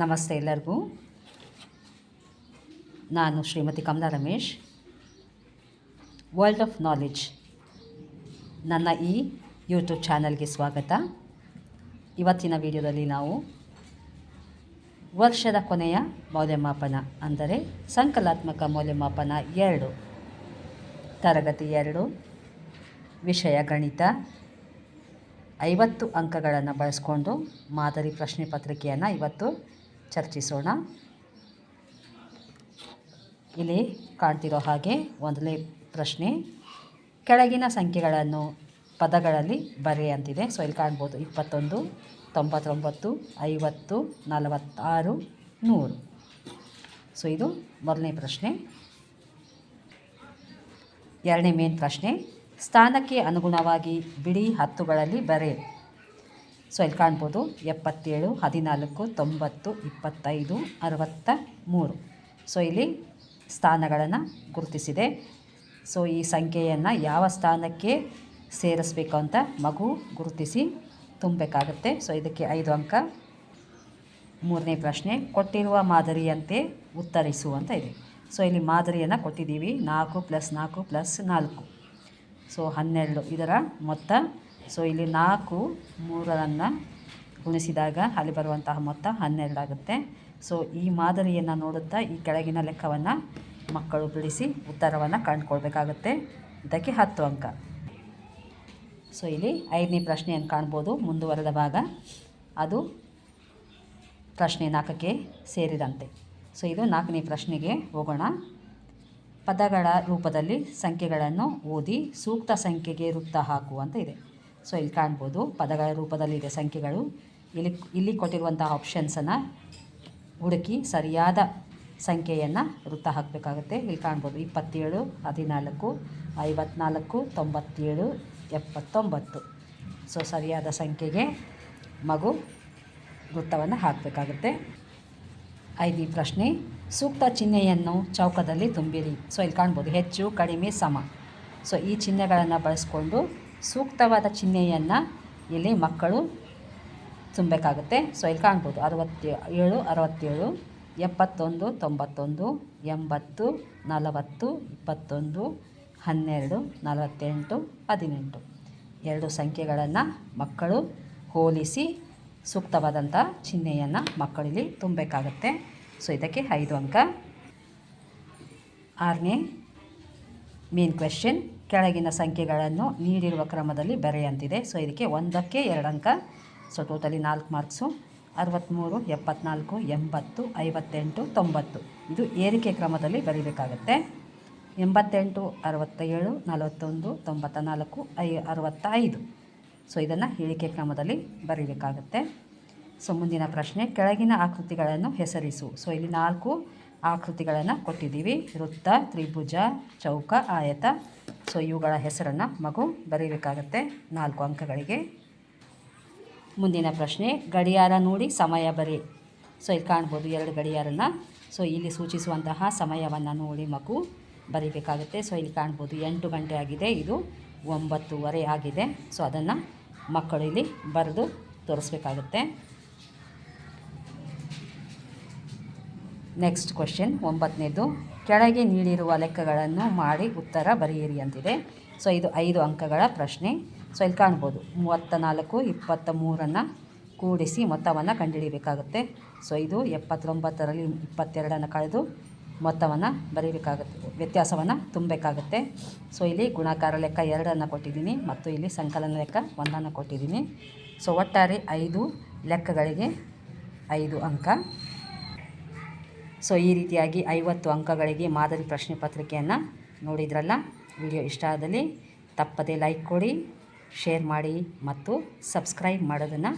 ನಮಸ್ತೆ ಎಲ್ಲರಿಗೂ. ನಾನು Shrimati Kamala Ramesh. World of knowledge ನನ್ನ ಈ ಯೂಟ್ಯೂಬ್ ಚಾನಲ್ಗೆ ಸ್ವಾಗತ. ಇವತ್ತಿನ ವಿಡಿಯೋದಲ್ಲಿ ನಾವು ವರ್ಷದ ಕೊನೆಯ ಮೌಲ್ಯಮಾಪನ ಅಂದರೆ ಸಂಕಲಾತ್ಮಕ ಮೌಲ್ಯಮಾಪನ ಎರಡು, ತರಗತಿ ಎರಡು, ವಿಷಯ ಗಣಿತ ಐವತ್ತು ಅಂಕಗಳನ್ನು ಬಳಸ್ಕೊಂಡು ಮಾದರಿ ಪ್ರಶ್ನೆ ಪತ್ರಿಕೆಯನ್ನು ಇವತ್ತು ಚರ್ಚಿಸೋಣ. ಇಲ್ಲಿ ಕಾಣ್ತಿರೋ ಹಾಗೆ ಒಂದನೇ ಪ್ರಶ್ನೆ. ಕೆಳಗಿನ ಸಂಖ್ಯೆಗಳನ್ನು ಪದಗಳಲ್ಲಿ ಬರೆ ಅಂತಿದೆ ಸೊ ಇಲ್ಲಿ ಕಾಣ್ಬೋದು ಇಪ್ಪತ್ತೊಂದು, ತೊಂಬತ್ತೊಂಬತ್ತು, ಐವತ್ತು, ನಲವತ್ತಾರು, ನೂರು. ಸೊ ಇದು ಮೊದಲನೇ ಪ್ರಶ್ನೆ. ಎರಡನೇ ಮೇನ್ ಪ್ರಶ್ನೆ. ಸ್ಥಾನಕ್ಕೆ ಅನುಗುಣವಾಗಿ ಬಿಡಿ ಹತ್ತುಗಳಲ್ಲಿ ಬರೆ. ಸೊ ಇಲ್ಲಿ ಕಾಣ್ಬೋದು ಎಪ್ಪತ್ತೇಳು, ಹದಿನಾಲ್ಕು, ತೊಂಬತ್ತು, ಇಪ್ಪತ್ತೈದು ಅರವತ್ತ ಮೂರು ಸೊ ಇಲ್ಲಿ ಸ್ಥಾನಗಳನ್ನು ಗುರುತಿಸಿದೆ. ಸೊ ಈ ಸಂಖ್ಯೆಯನ್ನು ಯಾವ ಸ್ಥಾನಕ್ಕೆ ಸೇರಿಸ್ಬೇಕು ಅಂತ ಮಗು ಗುರುತಿಸಿ ತುಂಬಬೇಕಾಗತ್ತೆ. ಸೊ ಇದಕ್ಕೆ ಐದು ಅಂಕ. ಮೂರನೇ ಪ್ರಶ್ನೆ, ಕೊಟ್ಟಿರುವ ಮಾದರಿಯಂತೆ ಉತ್ತರಿಸು ಅಂತ ಇದೆ. ಸೊ ಇಲ್ಲಿ ಮಾದರಿಯನ್ನು ಕೊಟ್ಟಿದ್ದೀವಿ. ನಾಲ್ಕು ಪ್ಲಸ್ ನಾಲ್ಕು ಪ್ಲಸ್ ನಾಲ್ಕು. ಸೊ ಹನ್ನೆರಡು ಇದರ ಮೊತ್ತ ಸೊ ಇಲ್ಲಿ ನಾಲ್ಕು, ಮೂರನ್ನು ಗುಣಿಸಿದಾಗ ಅಲ್ಲಿ ಬರುವಂತಹ ಮೊತ್ತ ಹನ್ನೆರಡು ಆಗುತ್ತೆ ಸೊ ಈ ಮಾದರಿಯನ್ನು ನೋಡುತ್ತಾ ಈ ಕೆಳಗಿನ ಲೆಕ್ಕವನ್ನು ಮಕ್ಕಳು ಬಿಡಿಸಿ ಉತ್ತರವನ್ನು ಕಂಡುಕೊಳ್ಬೇಕಾಗುತ್ತೆ. ಇದಕ್ಕೆ ಹತ್ತು ಅಂಕ. ಸೊ ಇಲ್ಲಿ ಐದನೇ ಪ್ರಶ್ನೆಯನ್ನು ಕಾಣ್ಬೋದು. ಮುಂದುವರೆದ ಭಾಗ. ಅದು ಪ್ರಶ್ನೆ ನಾಲ್ಕಕ್ಕೆ ಸೇರಿದಂತೆ. ಸೊ ಇದು ನಾಲ್ಕನೇ ಪ್ರಶ್ನೆಗೆ ಹೋಗೋಣ. ಪದಗಳ ರೂಪದಲ್ಲಿ ಸಂಖ್ಯೆಗಳನ್ನು ಓದಿ ಸೂಕ್ತ ಸಂಖ್ಯೆಗೆ ವೃತ್ತ ಹಾಕುವಂತ ಇದೆ. ಸೊ ಇಲ್ಲಿ ಕಾಣ್ಬೋದು. ಪದಗಳ ರೂಪದಲ್ಲಿದೆ ಸಂಖ್ಯೆಗಳು. ಇಲ್ಲಿ ಇಲ್ಲಿ ಕೊಟ್ಟಿರುವಂತಹ ಆಪ್ಷನ್ಸನ್ನು ಹುಡುಕಿ ಸರಿಯಾದ ಸಂಖ್ಯೆಯನ್ನು ವೃತ್ತ ಹಾಕಬೇಕಾಗುತ್ತೆ. ಇಲ್ಲಿ ಕಾಣ್ಬೋದು ಇಪ್ಪತ್ತೇಳು, ಹದಿನಾಲ್ಕು, ಐವತ್ನಾಲ್ಕು, ತೊಂಬತ್ತೇಳು, ಎಪ್ಪತ್ತೊಂಬತ್ತು. ಸೊ ಸರಿಯಾದ ಸಂಖ್ಯೆಗೆ ಮಗು ವೃತ್ತವನ್ನು ಹಾಕಬೇಕಾಗುತ್ತೆ. ಐದನೇ ಪ್ರಶ್ನೆ, ಸೂಕ್ತ ಚಿಹ್ನೆಯನ್ನು ಚೌಕದಲ್ಲಿ ತುಂಬಿರಿ. ಸೊ ಇಲ್ಲಿ ಕಾಣ್ಬೋದು ಹೆಚ್ಚು, ಕಡಿಮೆ, ಸಮ. ಸೊ ಈ ಚಿಹ್ನೆಗಳನ್ನು ಬಳಸ್ಕೊಂಡು ಸೂಕ್ತವಾದ ಚಿಹ್ನೆಯನ್ನು ಇಲ್ಲಿ ಮಕ್ಕಳು ತುಂಬಬೇಕಾಗುತ್ತೆ. ಸೊ ಇಲ್ಲಿ ಕಾಣ್ಬೋದು. ಅರವತ್ತೇ ಏಳು, ಅರವತ್ತೇಳು, ಎಪ್ಪತ್ತೊಂದು, ತೊಂಬತ್ತೊಂದು, ಎಂಬತ್ತು, ನಲವತ್ತು, ಇಪ್ಪತ್ತೊಂದು, ಹನ್ನೆರಡು, ನಲವತ್ತೆಂಟು, ಹದಿನೆಂಟು. ಎರಡು ಸಂಖ್ಯೆಗಳನ್ನು ಮಕ್ಕಳು ಹೋಲಿಸಿ ಸೂಕ್ತವಾದಂಥ ಚಿಹ್ನೆಯನ್ನು ಮಕ್ಕಳಲ್ಲಿ ತುಂಬಬೇಕಾಗುತ್ತೆ. ಸೊ ಇದಕ್ಕೆ ಐದು ಅಂಕ. ಆರನೇ ಮೇನ್ ಕ್ವೆಶ್ಚನ್ ಕೆಳಗಿನ ಸಂಖ್ಯೆಗಳನ್ನು ನೀಡಿರುವ ಕ್ರಮದಲ್ಲಿ ಬರೆಯಂತಿದೆ. ಸೊ ಇದಕ್ಕೆ ಒಂದಕ್ಕೆ ಎರಡು ಅಂಕ. ಸೊ ಟೋಟಲಿ ನಾಲ್ಕು ಮಾರ್ಕ್ಸು ಅರವತ್ತ್ಮೂರು ಎಪ್ಪತ್ನಾಲ್ಕು, ಎಂಬತ್ತು, ಐವತ್ತೆಂಟು, ತೊಂಬತ್ತು. ಇದು ಏರಿಕೆ ಕ್ರಮದಲ್ಲಿ ಬರೀಬೇಕಾಗತ್ತೆ. ಎಂಬತ್ತೆಂಟು, ಅರವತ್ತೇಳು, ನಲವತ್ತೊಂದು ತೊಂಬತ್ತ ನಾಲ್ಕು ಐ, ಅರವತ್ತೈದು. ಸೊ ಇದನ್ನು ಇಳಿಕೆ ಕ್ರಮದಲ್ಲಿ ಬರೀಬೇಕಾಗತ್ತೆ. ಸೊ ಮುಂದಿನ ಪ್ರಶ್ನೆ, ಕೆಳಗಿನ ಆಕೃತಿಗಳನ್ನು ಹೆಸರಿಸು. ಸೊ ಇಲ್ಲಿ ನಾಲ್ಕು ಆಕೃತಿಗಳನ್ನು ಕೊಟ್ಟಿದ್ದೀವಿ. ವೃತ್ತ, ತ್ರಿಭುಜ, ಚೌಕ, ಆಯತ. ಸೊ ಇವುಗಳ ಹೆಸರನ್ನು ಮಗು ಬರೀಬೇಕಾಗತ್ತೆ. ನಾಲ್ಕು ಅಂಕಗಳಿಗೆ. ಮುಂದಿನ ಪ್ರಶ್ನೆ, ಗಡಿಯಾರ ನೋಡಿ ಸಮಯ ಬರಿ. ಸೊ ಇಲ್ಲಿ ಕಾಣ್ಬೋದು ಎರಡು ಗಡಿಯಾರನ ಸೊ ಇಲ್ಲಿ ಸೂಚಿಸುವಂತಹ ಸಮಯವನ್ನು ನೋಡಿ ಮಗು ಬರೀಬೇಕಾಗುತ್ತೆ. ಸೊ ಇಲ್ಲಿ ಕಾಣ್ಬೋದು ಎಂಟು ಗಂಟೆ ಆಗಿದೆ. ಇದು ಒಂಬತ್ತುವರೆ ಆಗಿದೆ. ಸೊ ಅದನ್ನು ಮಕ್ಕಳು ಇಲ್ಲಿ ಬರೆದು ತೋರಿಸ್ಬೇಕಾಗುತ್ತೆ. Next question ಒಂಬತ್ತನೇದು. ಕೆಳಗೆ ನೀಡಿರುವ ಲೆಕ್ಕಗಳನ್ನು ಮಾಡಿ ಉತ್ತರ ಬರೆಯಿರಿ ಅಂತಿದೆ. ಸೊ, ಇದು ಐದು ಅಂಕಗಳ ಪ್ರಶ್ನೆ. ಸೊ, ಇಲ್ಲಿ ಕಾಣ್ಬೋದು. ಮೂವತ್ತ ನಾಲ್ಕು, ಇಪ್ಪತ್ತ ಮೂರನ್ನು ಕೂಡಿಸಿ ಮೊತ್ತವನ್ನು ಕಂಡುಹಿಡಿಯಬೇಕಾಗುತ್ತೆ ಸೊ, ಇದು ಎಪ್ಪತ್ತೊಂಬತ್ತರಲ್ಲಿ ಇಪ್ಪತ್ತೆರಡನ್ನು ಕಳೆದು ಮೊತ್ತವನ್ನು ಬರೀಬೇಕಾಗುತ್ತೆ. ವ್ಯತ್ಯಾಸವನ್ನು ತುಂಬಬೇಕಾಗುತ್ತೆ. ಸೊ, ಇಲ್ಲಿ ಗುಣಾಕಾರ ಲೆಕ್ಕ ಎರಡನ್ನು ಕೊಟ್ಟಿದ್ದೀನಿ ಮತ್ತು ಇಲ್ಲಿ ಸಂಕಲನ ಲೆಕ್ಕ ಒಂದನ್ನು ಕೊಟ್ಟಿದ್ದೀನಿ. ಸೊ, ಒಟ್ಟಾರೆ ಐದು ಲೆಕ್ಕಗಳಿಗೆ ಐದು ಅಂಕ. ಸೊ ಈ ರೀತಿಯಾಗಿ ಐವತ್ತು ಅಂಕಗಳಿಗೆ ಮಾದರಿ ಪ್ರಶ್ನೆ ಪತ್ರಿಕೆಯನ್ನು ನೋಡಿದ್ರಲ್ಲ? ವಿಡಿಯೋ ಇಷ್ಟ ಆದಲ್ಲಿ ತಪ್ಪದೇ ಲೈಕ್ ಕೊಡಿ, ಶೇರ್ ಮಾಡಿ ಮತ್ತು ಸಬ್ಸ್ಕ್ರೈಬ್ ಮಾಡೋದನ್ನು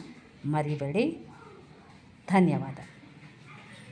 ಮರಿಬೇಡಿ. ಧನ್ಯವಾದ.